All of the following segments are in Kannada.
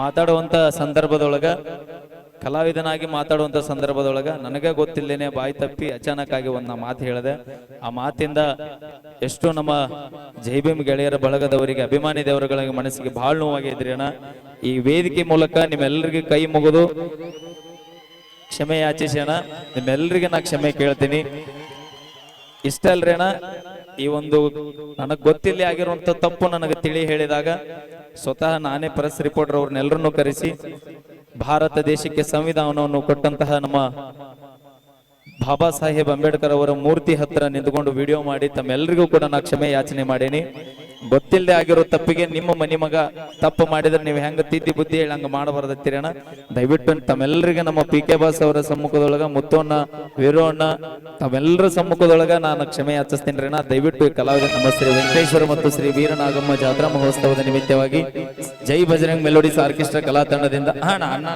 ಮಾತಾಡುವಂತ ಸಂದರ್ಭದೊಳಗ, ಕಲಾವಿದನಾಗಿ ಮಾತಾಡುವಂತ ಸಂದರ್ಭದೊಳಗ ನನಗೆ ಗೊತ್ತಿಲ್ಲೇನೆ ಬಾಯಿ ತಪ್ಪಿ ಅಚಾನಕ್ ಆಗಿ ಒಂದು ಮಾತು ಹೇಳಿದೆ. ಆ ಮಾತಿಂದ ಎಷ್ಟು ನಮ್ಮ ಜೈಬಿಮ್ ಗೆಳೆಯರ ಬಳಗದವರಿಗೆ, ಅಭಿಮಾನಿ ದೇವರುಗಳಿಗೆ ಮನಸ್ಸಿಗೆ ಬಹಳ ನೋವಾಗಿದ್ರಿ ಅಣ್ಣ. ಈ ವೇದಿಕೆ ಮೂಲಕ ನಿಮ್ಮೆಲ್ಲರಿಗೆ ಕೈ ಮುಗಿದು ಕ್ಷಮೆ ಯಾಚಿಸೋಣ ನಿಮ್ಮೆಲ್ಲರಿಗೆ ನಾ ಕ್ಷಮೆ ಕೇಳ್ತೀನಿ. ಇಷ್ಟ ಅಣ್ಣ? ಈ ಒಂದು ನನಗ್ ಗೊತ್ತಿಲ್ಲ ಆಗಿರುವಂತ ತಪ್ಪು ನನಗೆ ತಿಳಿ ಹೇಳಿದಾಗ ಸ್ವತಃ ನಾನೇ ಪ್ರೆಸ್ ರಿಪೋರ್ಟರ್ ಅವ್ರನ್ನೆಲ್ಲರನ್ನೂ ಕರೆಸಿ ಭಾರತ ದೇಶಕ್ಕೆ ಸಂವಿಧಾನವನ್ನು ಕೊಟ್ಟಂತಹ ನಮ್ಮ ಬಾಬಾ ಸಾಹೇಬ್ ಅಂಬೇಡ್ಕರ್ ಅವರ ಮೂರ್ತಿ ಹತ್ರ ನಿಂತ್ಕೊಂಡು ವಿಡಿಯೋ ಮಾಡಿ ತಮ್ಮೆಲ್ಲರಿಗೂ ಕೂಡ ನಾ ಕ್ಷಮೆ ಯಾಚನೆ ಮಾಡೇನಿ. ಗೊತ್ತಿಲ್ಲದೆ ಆಗಿರೋ ತಪ್ಪಿಗೆ ನಿಮ್ಮ ಮನಿ ಮಗ ತಪ್ಪು ಮಾಡಿದ್ರೆ ನೀವು ಹೆಂಗ ತಿದ್ದಿ ಬುದ್ಧಿ ಹೇಳಿ ಹಂಗ ಮಾಡಬಾರ್ದತ್ತಿರಣ ದಯವಿಟ್ಟು ತಮ್ಮೆಲ್ಲರಿಗೆ ನಮ್ಮ ಪಿ ಕೆ ಬಾಸ್ ಅವರ ಸಮ್ಮುಖದೊಳಗ ಮುತ್ತೋಣ್ಣ, ವೀರೋಣ್ಣ, ತಮ್ಮೆಲ್ಲರ ಸಮ್ಮುಖದೊಳಗ ನಾನು ಕ್ಷಮೆ ಯಾಚಿಸ್ತೀನಿ ಅಣ್ಣ. ದಯವಿಟ್ಟು ಈ ಕಲಾವಿದ ನಮ್ಮ ಶ್ರೀ ವೆಂಕಟೇಶ್ವರ ಮತ್ತು ಶ್ರೀ ವೀರನಾಗಮ್ಮ ಜಾತ್ರಾ ಮಹೋತ್ಸವದ ನಿಮಿತ್ತವಾಗಿ ಜೈ ಬಜರಂಗ್ ಮೆಲೋಡಿಸ್ ಆರ್ಕೆಸ್ಟ್ರಾ ಕಲಾ ತಂಡದಿಂದ. ಅಣ್ಣ ಅಣ್ಣ.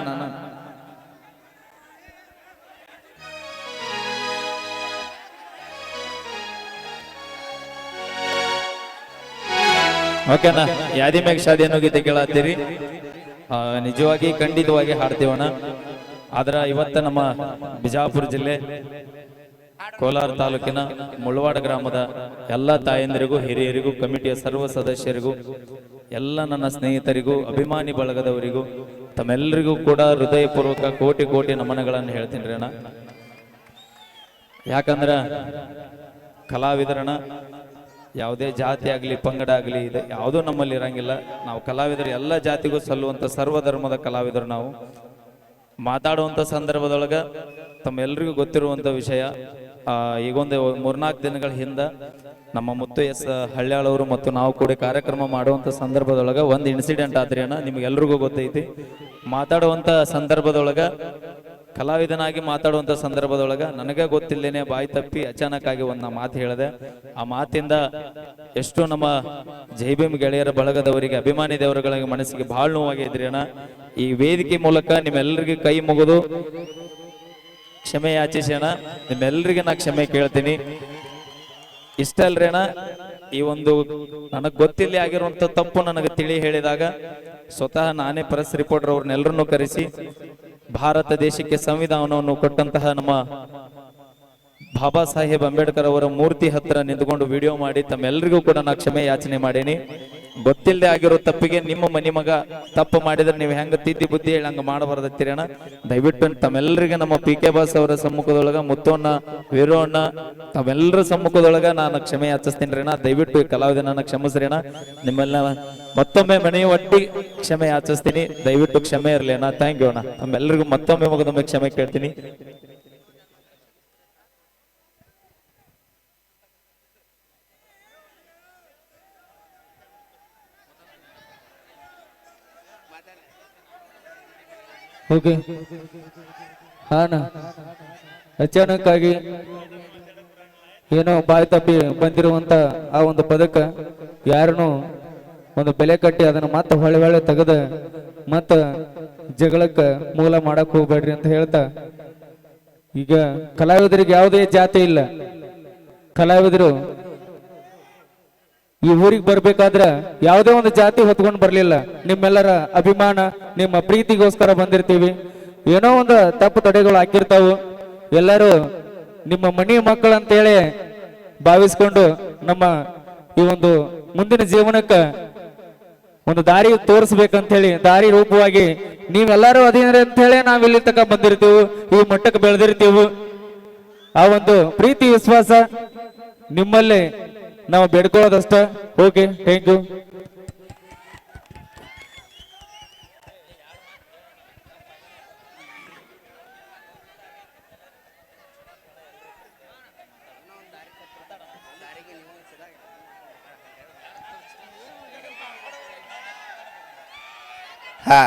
ಓಕೆನಾ? ಯಾದಿ ಮ್ಯಾಗ ಶಾದಿ ಅನ್ನೋ ಗೀತೆ ಕೇಳತ್ತೀರಿ ನಿಜವಾಗಿ ಖಂಡಿತವಾಗಿ ಹಾಡ್ತೀವಣ ಆದ್ರ ಇವತ್ತ ನಮ್ಮ ಬಿಜಾಪುರ ಜಿಲ್ಲೆ, ಕೋಲಾರ ತಾಲೂಕಿನ ಮುಳವಾಡ ಗ್ರಾಮದ ಎಲ್ಲ ತಾಯಂದಿರಿಗೂ, ಹಿರಿಯರಿಗೂ, ಕಮಿಟಿಯ ಸರ್ವ ಸದಸ್ಯರಿಗೂ, ಎಲ್ಲ ನನ್ನ ಸ್ನೇಹಿತರಿಗೂ, ಅಭಿಮಾನಿ ಬಳಗದವರಿಗೂ ತಮ್ಮೆಲ್ಲರಿಗೂ ಕೂಡ ಹೃದಯಪೂರ್ವಕ ಕೋಟಿ ಕೋಟಿ ನಮನಗಳನ್ನು ಹೇಳ್ತೀನಿ ಅಣ್ಣ. ಯಾಕಂದ್ರ ಕಲಾವಿದರಣ ಯಾವುದೇ ಜಾತಿ ಆಗಲಿ, ಪಂಗಡ ಆಗಲಿ, ಇದು ಯಾವುದೂ ನಮ್ಮಲ್ಲಿ ಇರಂಗಿಲ್ಲ. ನಾವು ಕಲಾವಿದರು ಎಲ್ಲ ಜಾತಿಗೂ ಸಲ್ಲುವಂಥ ಸರ್ವಧರ್ಮದ ಕಲಾವಿದರು ನಾವು. ಮಾತಾಡುವಂಥ ಸಂದರ್ಭದೊಳಗೆ ತಮ್ಮೆಲ್ಲರಿಗೂ ಗೊತ್ತಿರುವಂಥ ವಿಷಯ ಈಗೊಂದು ಮೂರ್ನಾಲ್ಕು ದಿನಗಳ ಹಿಂದೆ ನಮ್ಮ ಮುತ್ತು ಎಸ್ ಹಳ್ಳ್ಯಾಳವರು ಮತ್ತು ನಾವು ಕೂಡ ಕಾರ್ಯಕ್ರಮ ಮಾಡುವಂಥ ಸಂದರ್ಭದೊಳಗೆ ಒಂದು ಇನ್ಸಿಡೆಂಟ್ ಆದ್ರಿ ಅಣ್ಣ, ನಿಮ್ಗೆಲ್ರಿಗೂ ಗೊತ್ತೈತಿ. ಮಾತಾಡುವಂಥ ಸಂದರ್ಭದೊಳಗ ಕಲಾವಿದನಾಗಿ ಮಾತಾಡುವಂತ ಸಂದರ್ಭದೊಳಗೆ ನನಗೆ ಗೊತ್ತಿಲ್ಲೇನೆ ಬಾಯಿ ತಪ್ಪಿ ಅಚಾನಕ್ ಆಗಿ ಒಂದು ಮಾತು ಹೇಳಿದೆ. ಆ ಮಾತಿಂದ ಎಷ್ಟೋ ನಮ್ಮ ಜೈಭೀಮ್ ಗೆಳೆಯರ ಬಳಗದವರಿಗೆ, ಅಭಿಮಾನಿ ದೇವರುಗಳಿಗೆ ಮನಸ್ಸಿಗೆ ಬಹಳ ನೋವಾಗಿದ್ರಿ ಅಣ್ಣ. ಈ ವೇದಿಕೆ ಮೂಲಕ ನಿಮ್ಮೆಲ್ಲರಿಗೆ ಕೈ ಮುಗಿದು ಕ್ಷಮೆ ಯಾಚಿಸಿ ಅಣ್ಣ. ನಿಮ್ಮೆಲ್ಲರಿಗೆ ನಾ ಕ್ಷಮೆ ಕೇಳ್ತೀನಿ. ಇಷ್ಟ ಅಲ್ರಿ ಅಣ್ಣ, ಈ ಒಂದು ನನಗ್ ಗೊತ್ತಿಲ್ಲ ಆಗಿರುವಂತ ತಪ್ಪು ನನಗೆ ತಿಳಿ ಹೇಳಿದಾಗ ಸ್ವತಃ ನಾನೇ ಪ್ರೆಸ್ ರಿಪೋರ್ಟರ್ ಅವ್ರನ್ನೆಲ್ಲರನ್ನೂ ಕರೆಸಿ ಭಾರತ ದೇಶಕ್ಕೆ ಸಂವಿಧಾನವನ್ನು ಕೊಟ್ಟಂತಹ ನಮ್ಮ ಬಾಬಾ ಸಾಹೇಬ್ ಅಂಬೇಡ್ಕರ್ ಅವರ ಮೂರ್ತಿ ಹತ್ರ ನಿಂತ್ಕೊಂಡು ವಿಡಿಯೋ ಮಾಡಿ ತಮ್ಮೆಲ್ಲರಿಗೂ ಕೂಡ ನಾ ಕ್ಷಮೆ ಯಾಚನೆ ಮಾಡೇನಿ. ಗೊತ್ತಿಲ್ಲದೆ ಆಗಿರೋ ತಪ್ಪಿಗೆ ನಿಮ್ಮ ಮನಿ ಮಗ ತಪ್ಪು ಮಾಡಿದ್ರೆ ನೀವು ಹೆಂಗ ತಿದ್ದಿ ಬುದ್ಧಿ ಹೇಳಿ ಹಂಗ ಮಾಡಬಾರ್ದತ್ತೀರಣ್ಣ ದಯವಿಟ್ಟು ತಮ್ಮೆಲ್ಲರಿಗೆ ನಮ್ಮ ಪಿ ಕೆ ಬಾಸ್ ಅವರ ಸಮ್ಮುಖದೊಳಗ ಮುತ್ತೋಣ್ಣ, ವೀರೋಣ್ಣ, ತಮ್ಮೆಲ್ಲರ ಸಮ್ಮುಖದೊಳಗ ನಾನು ಕ್ಷಮೆ ಯಾಚಿಸ್ತೀನಿ ಅಣ್ಣ. ದಯವಿಟ್ಟು ಕ್ಷಮಿಸ್ರಿ ಅಣ್ಣ. ನಿಮ್ಮೆಲ್ಲ ಮತ್ತೊಮ್ಮೆ ಮನೆಯ ಒಟ್ಟಿ ಕ್ಷಮೆ ಯಾಚಿಸ್ತೀನಿ. ದಯವಿಟ್ಟು ಕ್ಷಮೆ ಇರಲಿ ಅಣ್ಣ. ಥ್ಯಾಂಕ್ ಯು ಅಣ್ಣ. ತಮ್ಮೆಲ್ಲರಿಗೂ ಮತ್ತೊಮ್ಮೆ ಮಗದೊಮ್ಮೆ ಕ್ಷಮೆ ಕೇಳ್ತೀನಿ. ಓಕೆ ಹಾನ. ಅಚಾನಕ್ಕಾಗಿ ಏನೋ ಬಾಯಿ ತಪ್ಪಿ ಬಂದಿರುವಂತ ಆ ಒಂದು ಪದಕ ಯಾರನ್ನು ಒಂದು ಬೆಲೆ ಕಟ್ಟಿ ಅದನ್ನ ಮತ್ತೆ ಹೊಳೆ ಹೊಳೆ ತೆಗೆದ ಮತ್ತ ಜಗಳಕ್ಕ ಮೂಲ ಮಾಡಕ್ ಹೋಗ್ಬೇಡ್ರಿ ಅಂತ ಹೇಳ್ತಾ, ಈಗ ಕಲಾವಿದರಿಗೆ ಯಾವುದೇ ಜಾತಿ ಇಲ್ಲ. ಕಲಾವಿದರು ಈ ಊರಿಗೆ ಬರ್ಬೇಕಾದ್ರೆ ಯಾವುದೇ ಒಂದು ಜಾತಿ ಹೊತ್ಕೊಂಡು ಬರ್ಲಿಲ್ಲ. ನಿಮ್ಮೆಲ್ಲರ ಅಭಿಮಾನ, ನಿಮ್ಮ ಪ್ರೀತಿಗೋಸ್ಕರ ಬಂದಿರ್ತೀವಿ. ಏನೋ ಒಂದು ತಪ್ಪು ತಡೆಗಳು ಹಾಕಿರ್ತಾವು. ಎಲ್ಲರೂ ನಿಮ್ಮ ಮನಿ ಮಕ್ಕಳಂತೇಳಿ ಭಾವಿಸ್ಕೊಂಡು ನಮ್ಮ ಈ ಒಂದು ಮುಂದಿನ ಜೀವನಕ್ಕೆ ಒಂದು ದಾರಿ ತೋರಿಸ್ಬೇಕಂತ ಹೇಳಿ ದಾರಿ ರೂಪವಾಗಿ ನೀವೆಲ್ಲರೂ ಅದೇನ್ರಿ ಅಂತ ಹೇಳಿ ನಾವ್ ಇಲ್ಲಿ ತನಕ ಬಂದಿರ್ತೀವಿ, ಈ ಮಟ್ಟಕ್ಕೆ ಬೆಳೆದಿರ್ತೀವಿ. ಆ ಒಂದು ಪ್ರೀತಿ, ವಿಶ್ವಾಸ ನಿಮ್ಮಲ್ಲಿ ನಾವು ಬೇಡ್ಕೊಳ್ಳೋದಷ್ಟ? ಓಕೆ ಥ್ಯಾಂಕ್ ಯು ಹಾ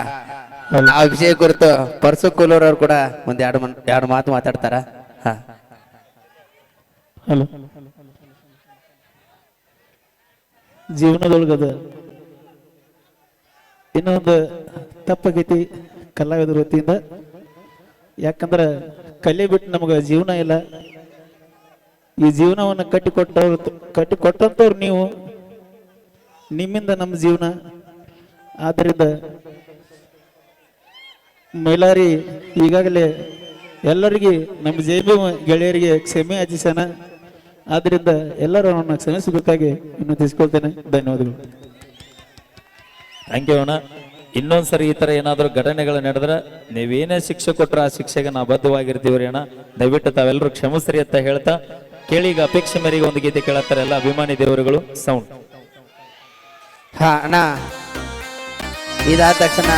ವಿಷಯ ಕುರಿತು ಪರ್ಸು ಕೂಲೂರ್ ಅವ್ರು ಕೂಡ ಒಂದ್ ಎರಡು ಎರಡು ಮಾತು ಮಾತಾಡ್ತಾರ. ಹಾ. ಹಲೋ. ಜೀವನದೊಳಗದ ಇನ್ನೊಂದು ತಪ್ಪಾಗೈತಿ ಕಲಾವಿದ ವೃತ್ತಿಯಿಂದ ಯಾಕಂದ್ರೆ ಕಲೆ ಬಿಟ್ಟು ನಮಗೆ ಜೀವನ ಇಲ್ಲ. ಈ ಜೀವನವನ್ನು ಕಟ್ಟಿಕೊಟ್ಟವ್ರು ಕಟ್ಟಿಕೊಟ್ಟಂಥವ್ರು ನೀವು, ನಿಮ್ಮಿಂದ ನಮ್ಮ ಜೀವನ. ಆದ್ದರಿಂದ ಮೈಲಾರಿ ಈಗಾಗಲೇ ಎಲ್ಲರಿಗೆ ನಮ್ಮ ಜೈಬಿ ಗೆಳೆಯರಿಗೆ ಕ್ಷಮೆ ಯಾಚಿಸೋಣ ಆದ್ರಿಂದ ಎಲ್ಲರೂ ಅವನ್ನ ಕ್ಷಮಿಸಬೇಕಾಗಿ ತಿಳಿಸ್ಕೊಳ್ತೇನೆ ಧನ್ಯವಾದಗಳು. ಥ್ಯಾಂಕ್ ಯು ಅಣ್ಣ. ಇನ್ನೊಂದ್ಸರಿ ಈ ತರ ಏನಾದರೂ ಘಟನೆಗಳು ನಡೆದ್ರೆ ನೀವೇನೇ ಶಿಕ್ಷೆ ಕೊಟ್ಟರೆ ಆ ಶಿಕ್ಷೆಗೆ ನಾವು ಬದ್ಧವಾಗಿರ್ತೀವ್ರಿ ಅಣ್ಣ. ದಯವಿಟ್ಟು ತಾವೆಲ್ಲರೂ ಕ್ಷಮಿಸ್ರಿ ಅಂತ ಹೇಳ್ತಾ ಕೇಳಿ ಈಗ ಅಪೇಕ್ಷೆ ಮೇರೆಗೆ ಒಂದು ಗೀತೆ ಕೇಳತ್ತಾರೆ ಎಲ್ಲ ಅಭಿಮಾನಿ ದೇವರುಗಳು. ಸೌಂಡ್. ಹಾ ಅಣ್ಣ. ಇದಾದ ತಕ್ಷಣ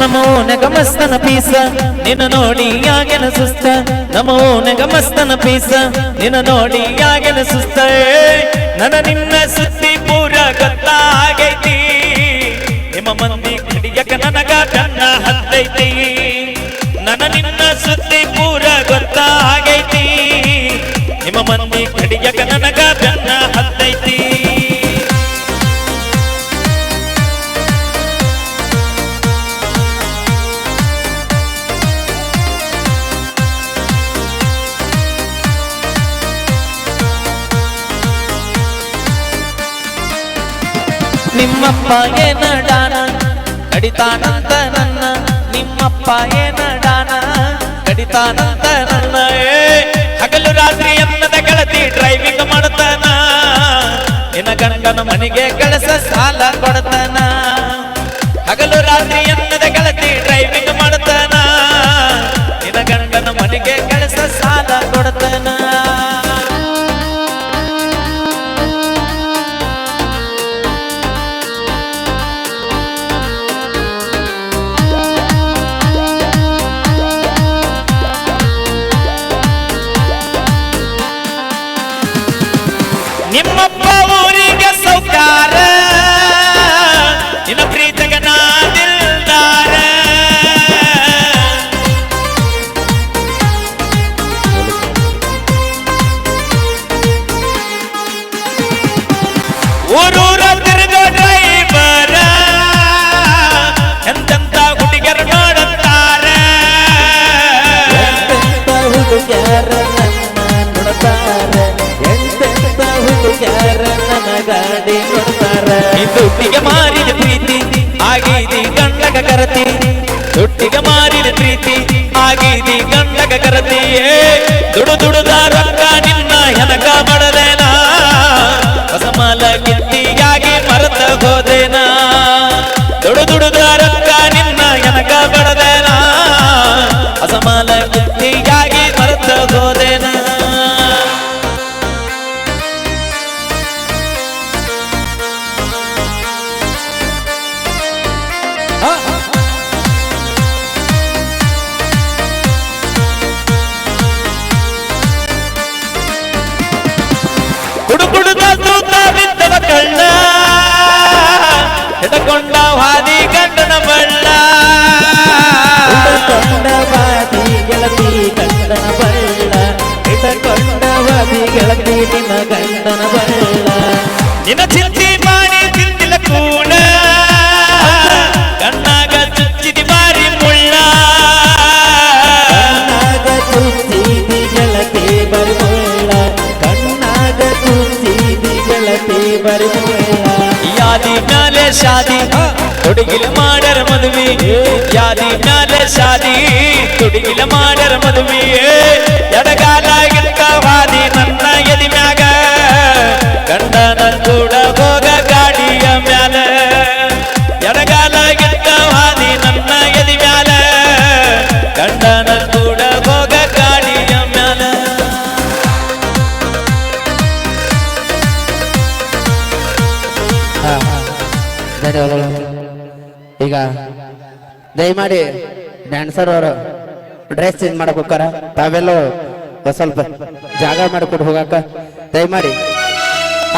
ನಮೋ ನಗಮಸ್ತನ ಪೀಸ, ನಿನ್ನ ನೋಡಿ ಯಾಗೆನ ಸುಸ್ತ ನಮೋ ನಗಮಸ್ತನ ಪೀಸ, ನಿನ್ನ ನೋಡಿ ಯಾಗೆನ ಸುಸ್ತ ನನ್ನ ನಿನ್ನ ಸುದ್ದಿ ಪೂರ ಗೊತ್ತಾಗೈತಿ. ನಿಮ್ಮ ಮಂದಿ ಕಡಿಯಕ ನನಗ ಕಣ್ಣ ಹತ್ತೈತಿ. ನನ್ನ ನಿನ್ನ ಸುದ್ದಿ ಏನಡಾನ ಕಡಿತಾನಂತ ನನ್ನ ಹಗಲು ರಾತ್ರಿ ಅನ್ನದ ಗೆಳತಿ ಡ್ರೈವಿಂಗ್ ಮಾಡ್ತಾನ ನಿನ್ನ ಗಂಡನ ಮನೆಗೆ ಕಳಸ ಸಾಲ ಕೊಡ್ತಾನ ಹಗಲು ರಾತ್ರಿ ಅನ್ನದ துடு துடு ನಿನ್ನ ಗಂಡನ ಬಳ್ಳ ನಿನ್ನ ಚಿಂತಿ ಮ್ಯಾಲೆ ಶಾದಿ. ಹುಡುಗಿಲ ಮಾಡರ ಮದುವೆ. ಯಾದಿ ಮ್ಯಾಲೆ ಶಾದಿ. ಹುಡುಗಿಲ ಮಾಡರ ಮದುವೆ. ಎಡಗಾಲಾಗಿತ್ತ ವಾದಿ ನನ್ನ ಎದಿ ಮ್ಯಾಗ. ದಯಮಾಡಿ ಡ್ಯಾನ್ಸರ್ ಅವರು ಡ್ರೆಸ್ ಚೇಂಜ್ ಮಾಡಕ್ ಹೋಗಾರ ತಾವೆಲ್ಲ ಸ್ವಲ್ಪ ಜಾಗ ಮಾಡಿಕೊಟ್ಟು ಹೋಗಾಕ ಹಾಡು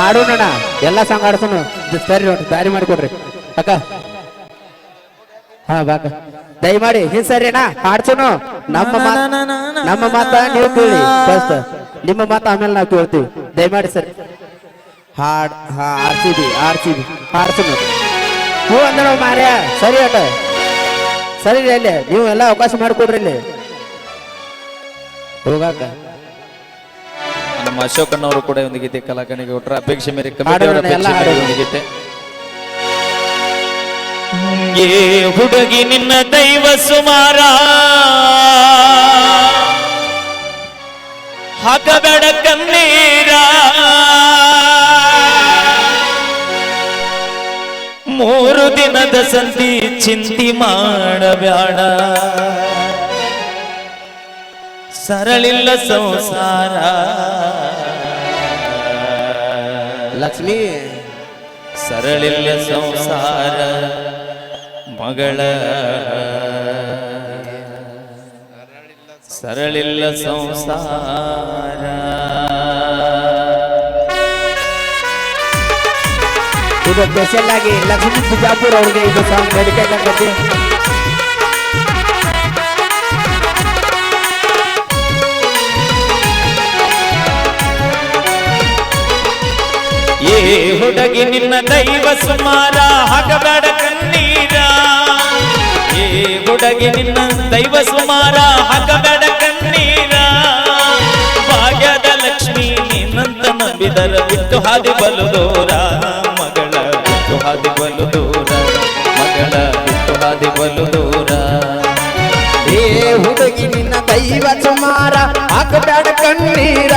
ಆಡೋಣ ಎಲ್ಲ ಸಾಂಗ್ ಆಡ್ಸೋಣ ಸರಿ ನೋಡ್ರಿ ದಾರಿ ಮಾಡಿಕೊಡ್ರಿ. ಅಕ್ಕ. ಹಾ ಬಾಕ ದಯಮಾಡಿ ಹಿಂಗ್ ಸರಿನಾ ಆಡ್ಸೋಣ ನಮ್ಮ ನಮ್ಮ ಮಾತ ನೀವು ಕೇಳಿ ನಿಮ್ಮ ಮಾತ ಆಮೇಲೆ ನಾವು ಕೇಳ್ತೀವಿ. ದಯಮಾಡಿ ಸರಿ. ಹಾಡ್ ಹಾ ಆರ್ ಆಡ್ತೀವಿ ಹಾಡ್ಸೋಣ ಹ್ಞೂ ಅಂದ್ರ ಮಾರ್ಯ ಸರಿ ಅಟ ಸರಿ ಅಲ್ಲಿ ನೀವು ಎಲ್ಲ ಅವಕಾಶ ಮಾಡಿಕೊಡ್ರಿ ಇಲ್ಲಿ. ಹೋಗಾಕ. ನಮ್ಮ ಅಶೋಕಣ್ಣವರು ಕೂಡ ಒಂದು ಗೀತೆ ಕಲಾಕನಿಗೆ ಕೊಟ್ಟರೆ ಅಪೇಕ್ಷೆ ಮೇರೆ ಕಮಿಟಿ ಎಲ್ಲ ಅವರ. ಒಂದು ಗೀತೆ. ಏ ಹುಡುಗಿ ನಿನ್ನ ದೈವ ಸುಮಾರ. ಹಾಕಬೇಡ ಕಣ್ಣೀರ. ಮೂರು ದಿನದ ಸಂಧಿ ಚಿಂತಿ ಮಾಡಬೇಡ ಸರಳಿಲ್ಲ ಸಂಸಾರ. ಲಕ್ಷ್ಮಿ ಸರಳಿಲ್ಲ ಸಂಸಾರ. ಮಗಳ. ಸರಳಿಲ್ಲ ಸಂಸಾರ. ಇದು ಸ್ಪೆಷಲ್ ಆಗಿ ಲಕ್ಷ್ಮೀ ಬಿಜಾಪುರ್ ಅವ್ರಿಗೆ ಇದು ಸಾಂಗ್ ಡೆಡಿಕೇಟ್ ಏ ಹುಡುಗಿ ನಿನ್ನ ದೈವ ಸುಮಾರ, ಹಾಕಬೇಡ ಕಣ್ಣೀರ. ಏ ಹುಡುಗಿ ನಿನ್ನ ದೈವ ಸುಮಾರ, ಹಾಕಬೇಡ ಕಣ್ಣೀರ. ಭಾಗ್ಯದ ಲಕ್ಷ್ಮಿ ನಿನ್ನಂತ ನಂಬಿದರ ಬಿಟ್ಟು ಹಾದಿ ಬಲು ದೂರ. ಬಲು ದೂರ. ಏ ಹುಡುಗಿ ನಿನ್ನ ದೈವ ಸುಮಾರ ಹಾಕಬೇಡ ಕಣ್ಣೀರ.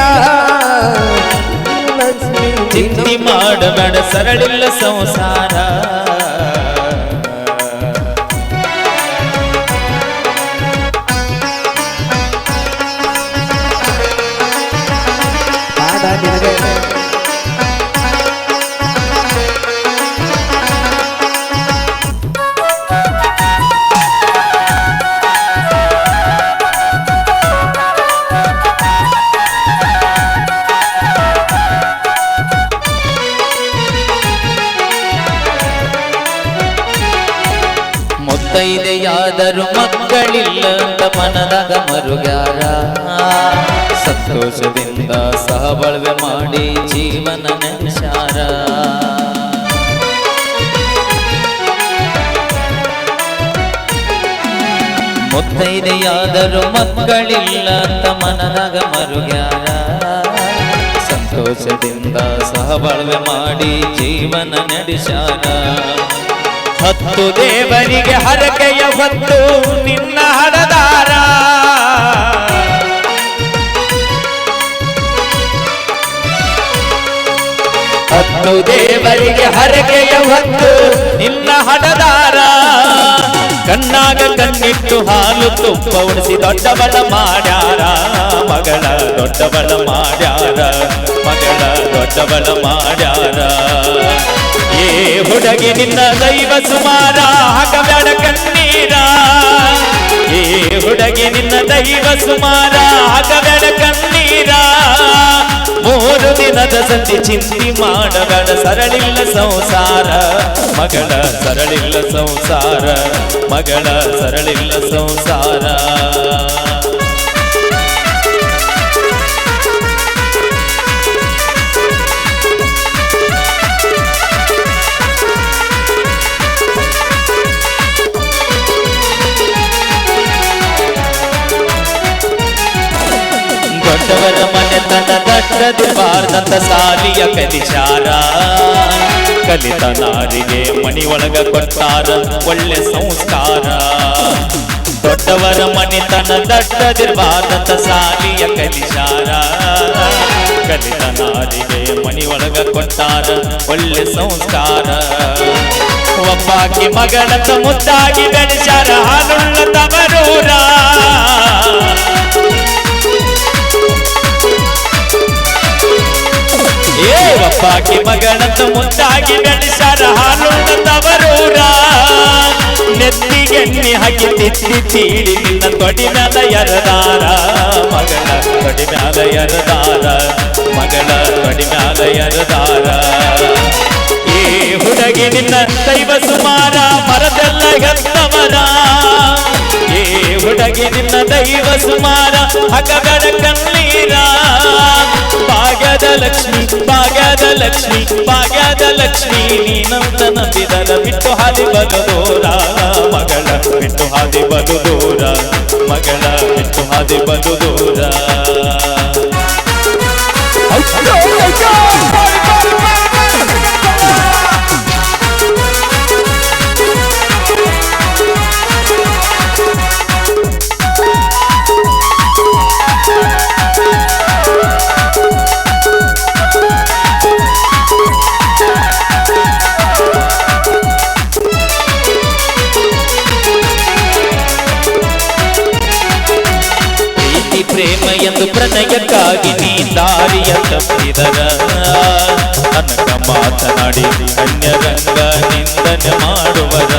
ಚಿಂತಿ ಮಾಡಬೇಡ ಸರಳಿಲ್ಲ ಸಂಸಾರ. ಸಂತೋಷದಿಂದ ಸಹಬಳವೆ ಮಾಡಿ ಜೀವನ ನೆನೆಸಾರ. ಮುತ್ತೈದೆಯಾದರೂ ಮಕ್ಕಳಿಲ್ಲ ಅಂತ ಮನದಾಗ ಮರುಗ್ಯಾರ. ಸಂತೋಷದಿಂದ ಸಹಬಳವೆ ಮಾಡಿ ಜೀವನ ನಡೆಸಾರ ಹತ್ತು ದೇವರಿಗೆ ಹರಕೆಯ ಹೊತ್ತು ನಿನ್ನ ಹಡದಾರ ಹತ್ತು ದೇವರಿಗೆ ಹರಕೆಯ ಹೊತ್ತು, ನಿನ್ನ ಹಣದಾರ. ಕಣ್ಣಾಗ ಕಣ್ಣಿಟ್ಟು ಹಾಲು ತುಪ್ಪ ಉಣಿಸಿ ದೊಡ್ಡವನ ಮಾಡ್ಯಾರ. ಮಗಳ ದೊಡ್ಡವನ ಮಾಡ್ಯಾರ, ಮಗಳ ದೊಡ್ಡವನ ಮಾಡ್ಯಾರ. ಏ ಹುಡುಗಿ ನಿನ್ನ ದೈವ ಸುಮಾರ, ಹಾಕಬೇಡ ಕಣ್ಣೀರ. ಏ ಹುಡುಗಿ ನಿನ್ನ ದೈವ ಸುಮಾರ, ಹಾಕಬೇಡ ಕಣ್ಣೀರ. ಮೂರು ದಿನದ ಸಂಧಿ ಚಿಂತಿ ಮಾಡಬೇಡ, ಸರಳಿಲ್ಲ ಸಂಸಾರ. ಮಗಳ ಸರಳಿಲ್ಲ ಸಂಸಾರ, ಮಗಳ ಸರಳಿಲ್ಲ ಸಂಸಾರ. ದಟ್ಟದಿರಬಾರ್ದಂತ ಸಾಲಿಯ ಕಲಿಶಾರ ಕಲಿತ ನಾರಿಗೆ ಮಣಿ ಒಳಗ ಕೊಟ್ಟಾರ ಒಳ್ಳೆ ಸಂಸ್ಕಾರ. ದೊಡ್ಡವರ ಮನೆತನ ದಟ್ಟದಿರಬಾರ್ದಂತ ಸಾಲಿಯ ಕಲಿಶಾರ ಕಲಿತ ನಾರಿಗೆ ಮಣಿ ಒಳಗ ಕೊಟ್ಟಾರ ಒಳ್ಳೆ ಸಂಸ್ಕಾರ. ಒಬ್ಬಾಕಿ ಮಗಳಂತ ಮುದ್ದಾಗಿ ಬೆಳೆಸಾರ ಹಾಲುಳ್ಳ ತವರೂರ. ಏ ಮಗಳನ್ನು ಮುದ್ದಾಗಿ ಬೆಳೆಸಾರ ಹಾಲುಳ್ಳ ತವರೂರ ನೆತ್ತಿಗೆಣ್ಣೆ ಹಾಕಿ ತಿತ್ತಿ ತೀಡಿ ನಿನ್ನ ತೊಡಿ ಮ್ಯಾಲ ಎರದಾರ. ಮಗಳ ತೊಡಿ ಮ್ಯಾಲ ಎರದಾರ. ಮಗಳ ತೊಡಿ ಮ್ಯಾಲ ಎರದಾರ. ಏ ಹುಡುಗಿ ನಿನ್ನ ದೈವ ಸುಮಾರ, ಮರದೆಲ್ಲ ಗತ್ತವರ ಹುಡುಗಿ ನಿನ್ನ ದೈವ ಸುಮಾರ ಹಗಗಡ ಕಣ್ಣೀರ. ಭಾಗ್ಯದ ಲಕ್ಷ್ಮಿ ಭಾಗ್ಯದ ಲಕ್ಷ್ಮಿ ಭಾಗ್ಯದ ಲಕ್ಷ್ಮಿ, ನೀನಂತ ನಂಬಿದರ ಬಿಟ್ಟು ಹಾದಿ ಬಲು ದೂರ. ಮಗಳ ಬಿಟ್ಟು ಹಾದಿ ಬಲು ದೂರ, ಮಗಳ ಬಿಟ್ಟು ಹಾದಿ ಹಾದಿ ಬಲು ದೂರ. ದಾರಿಯ ತಪ್ಪಿದರ ಅನಕ ಮಾತನಾಡಿ ಕನ್ಯರಂಗ ನಿಂದನೆ ಮಾಡುವರ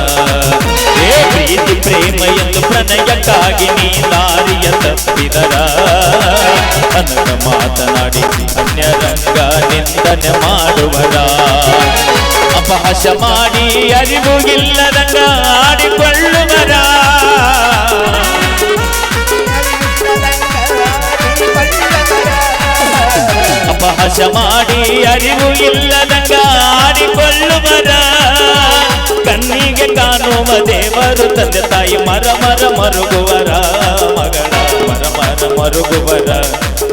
ಏ ಪ್ರೀತಿ, ಪ್ರೇಮ ಎಂದು ಪ್ರಣಯಕ್ಕಾಗಿ ನೀ ದಾರಿಯ ತಪ್ಪಿದರ ಅನಕ ಮಾತನಾಡಿ ಕನ್ಯರಂಗ ನಿಂದನೆ ಮಾಡುವರ ಅಪಹಾಸ ಮಾಡಿ ಅರಿವು ಇಲ್ಲದಂಗ ಆಡಿಕೊಳ್ಳುವರ ಅಪಹಾಸ ಮಾಡಿ ಅರಿವು ಇಲ್ಲದಂಗ ಆಡಿಕೊಳ್ಳುವರ ಕಣ್ಣಿಗೆ ಕಾಣುವ ದೇವರು ತಂದೆ ತಾಯಿ ಮರ ಮರ ಮರುಗುವರ. ಮಗಳ ಮರ ಮರ ಮರುಗುವರ.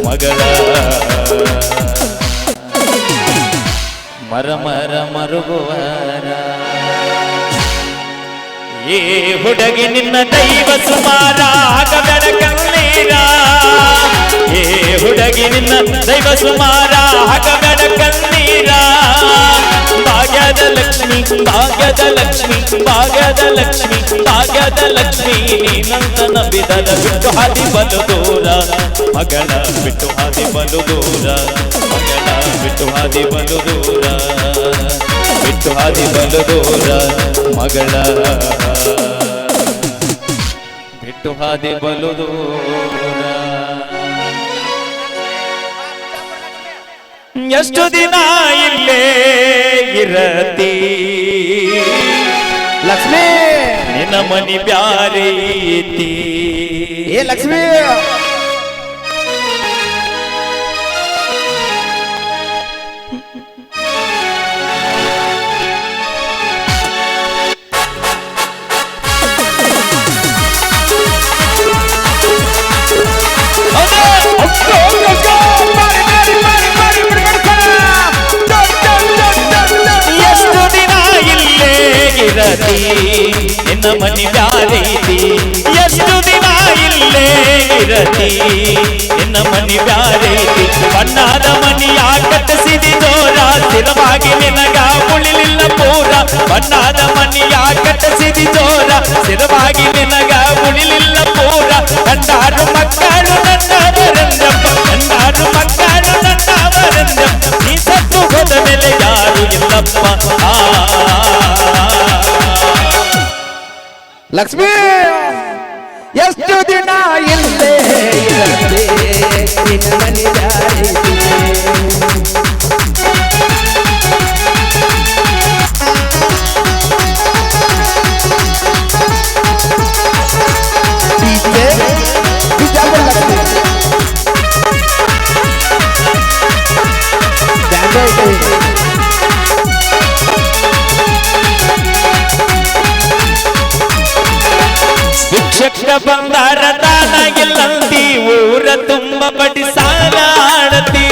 ಮಗಳ ಮರ ಮರ ಮರುಗುವರ. ಏ ಹುಡುಗಿ ನಿನ್ನ ದೈವ ಸುಮಾರ. ಹಾಕಬೇಡ ಏ ಹುಡುಗಿ ನಿನ್ನ ದೈವ ಸುಮಾರ ಹಗಬೇಡ ಕಣ್ಣೀರ? ಭಾಗ್ಯದ ಲಕ್ಷ್ಮಿ ಭಾಗ್ಯದ ಲಕ್ಷ್ಮಿ ಭಾಗ್ಯದ ಲಕ್ಷ್ಮಿ ಭಾಗ್ಯದ ಲಕ್ಷ್ಮಿ ನೀನಂತ ನಂಬಿದರ ಬಿಟ್ಟು ಹಾದಿ ಬಲು ದೂರ ಮಗಳ ಬಿಟ್ಟು ಹಾದಿ ಬಲು ದೂರ ಮಗಳ ಬಿಟ್ಟು ಹಾದಿ ಬಲು ದೂರ ಬಿಟ್ಟು ಹಾದಿ ಬಲು ದೂರ ಮಗಳ ಬಲು ದೂರ ಎಷ್ಟು ದಿನ ಇಲ್ಲೇ ಇರತಿ? ಲಕ್ಷ್ಮೀ ನಿನ್ನ ಮನಿ ಬ್ಯಾರೀತಿ ಏ ಲಕ್ಷ್ಮೀ ಮನಿ ಬ್ಯಾರೈತಿ ಎಷ್ಟು ದಿನ ಇಲ್ಲೇ ಇರತಿ? ಎನ್ನ ಮನಿ ಬ್ಯಾರೈತಿ ಬಣ್ಣದ ಮನಿ ಕಟ್ಟಿಸಿದಿ ದೋರ ಸ್ಥಿರವಾಗಿ ನಿನಗ ಉಳಿಲಿಲ್ಲ ಪೂರ. ಬಣ್ಣದ ಮನಿ ಕಟ್ಟಿಸಿದಿ ದೋರ ಸ್ಥಿರವಾಗಿ ನಿನಗ ಉಳಿಲಿಲ್ಲ ಪೂರ. ಕಂಡಾರು ಮಕ್ಕಳು ನನ್ನವರೆಂದಪ್ಪ. ಕಂಡಾರು ಮಕ್ಕಳು ನನ್ನವರೆಂದಪ್ಪ. ನೀ ಸತ್ತು ಹೋದ ಮೇಲೆ ಯಾರು ಇಲ್ಲಪ್ಪ? ಆ. ಲಕ್ಷ್ಮೀ! ಎಷ್ಟು ದಿನ ಇಲ್ಲೇ ಮನೆ ಇಲ್ಲಂತಿ ಊರ ತುಂಬ ಬಡಿ ಸಾಲಾಡತಿ.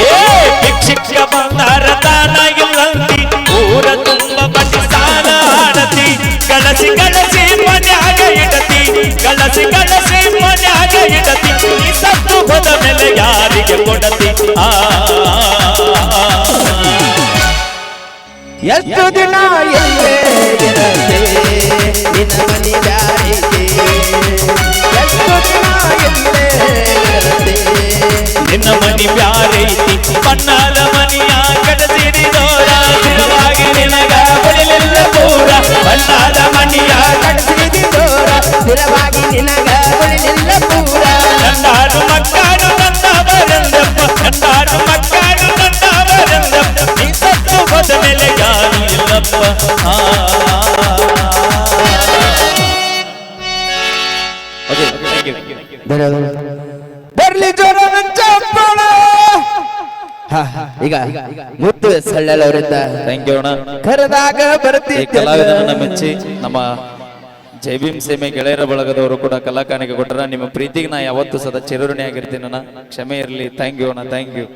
ಏ ಭಿಕ್ಷಕ ಬಂದಾರ ದಾನ ಇಲ್ಲಂತಿ. ಊರ ತುಂಬ ಬಡಿ ಇಡತಿ. ಸತ್ತು ಹೋದ ಮೇಲೆ ಯಾರಿಗೆ ಕೊಡತಿ? ಆ. ಎಷ್ಟು ದಿನ ಎಲ್ಲೇ ಇರತ್ತೆ ನಿನ್ನ ಜಾರಿಗೆ. ಎಷ್ಟು ದಿನ ನಿನ್ನ ಮನಿ ಬ್ಯಾರೈತಿ ಬಣ್ಣದ ಮನಿಯ ಕಡಸಿರಿ ದೋರ ನಿನಗ ಬರಲಿಲ್ಲ ಪೂರ ಬರ್ಲಿ ಜ್ವರ ಈಗ ಮುತ್ತು ಸಳ್ಳಲ್ ಅವರಿಂದ ಥ್ಯಾಂಕ್ ಯು ಅಣ್ಣ ಕರೆದಾಗ ಈ ಕಲಾವಿದನನ್ನ ಮೆಚ್ಚಿ ನಮ್ಮ ಜೈ ಭೀಮ್ ಸೇಮೆ ಗೆಳೆಯರ ಬಳಗದವರು ಕೂಡ ಕಲಾಕಾಣಿಕೆ ಕೊಟ್ಟರ ನಿಮ್ಮ ಪ್ರೀತಿಗೆ ನಾ ಯಾವತ್ತೂ ಸದಾ ಚಿರಋಣಿ ಆಗಿರ್ತೀನಿ ಅಣ್ಣ. ಕ್ಷಮೆ ಇರಲಿ. ಥ್ಯಾಂಕ್ ಯು ಅಣ್ಣ. ಥ್ಯಾಂಕ್ ಯು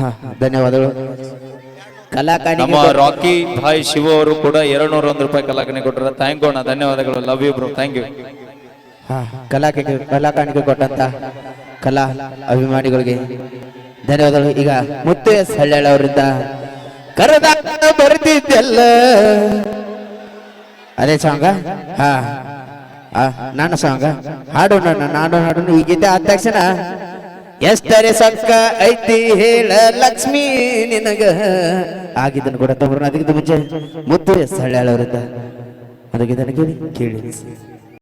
ಹಾ, ಧನ್ಯವಾದಗಳು. ನಮ್ಮ ರಾಕಿ ಭಾಯ್ ಶಿವ ಅವರು ಕೂಡ ಎರಡ್ ನೂರ ಒಂದು ರೂಪಾಯಿ ಕಲಾಕಾಣಿಕೆ ಕೊಟ್ಟರ. ಥ್ಯಾಂಕ್ ಯು ಅಣ್ಣ. ಧನ್ಯವಾದಗಳು. Love you bro thank you ಹಾ, ಕಲಾಕಾಣಿಕೆ ಕಲಾಕಾಣಿಕೆ ಕೊಟ್ಟಂತ ಕಲಾ ಅಭಿಮಾನಿಗಳಿಗೆ ಧನ್ಯವಾದಗಳು. ಈಗ ಮುತ್ತು ಎಸ್ ಹಳ್ಯಾಳ್ ಅವರಿಂದ ಕರೆದಾಗ ಬರ್ತಿದ್ದೆಲ್ಲ. ಅದೇ ಸಾಂಗ? ಹಾ ಆ, ನಾನು ಸಾಂಗ? ಹಾಡೋಣ ನಾನು ಹಾಡೋಣ ಈ ಗೀತೆ ಆದ ತಕ್ಷಣ ಎಷ್ಟರೆ ಸಕ್ಕ ಐತಿ ಹೇಳ ಲಕ್ಷ್ಮೀ ನಿನಗ? ಆಗಿದ್ದನ್ನು ಕೂಡ ತಮ್ಮ ಅದಕ್ಕಿಂತ ಮುಂಚೆ ಮುತ್ತು ಎಸ್ ಹಳ್ಳಿ ಅವರಿಂದ ಅದಕ್ಕೆ ಕೇಳಿ ಕೇಳಿ.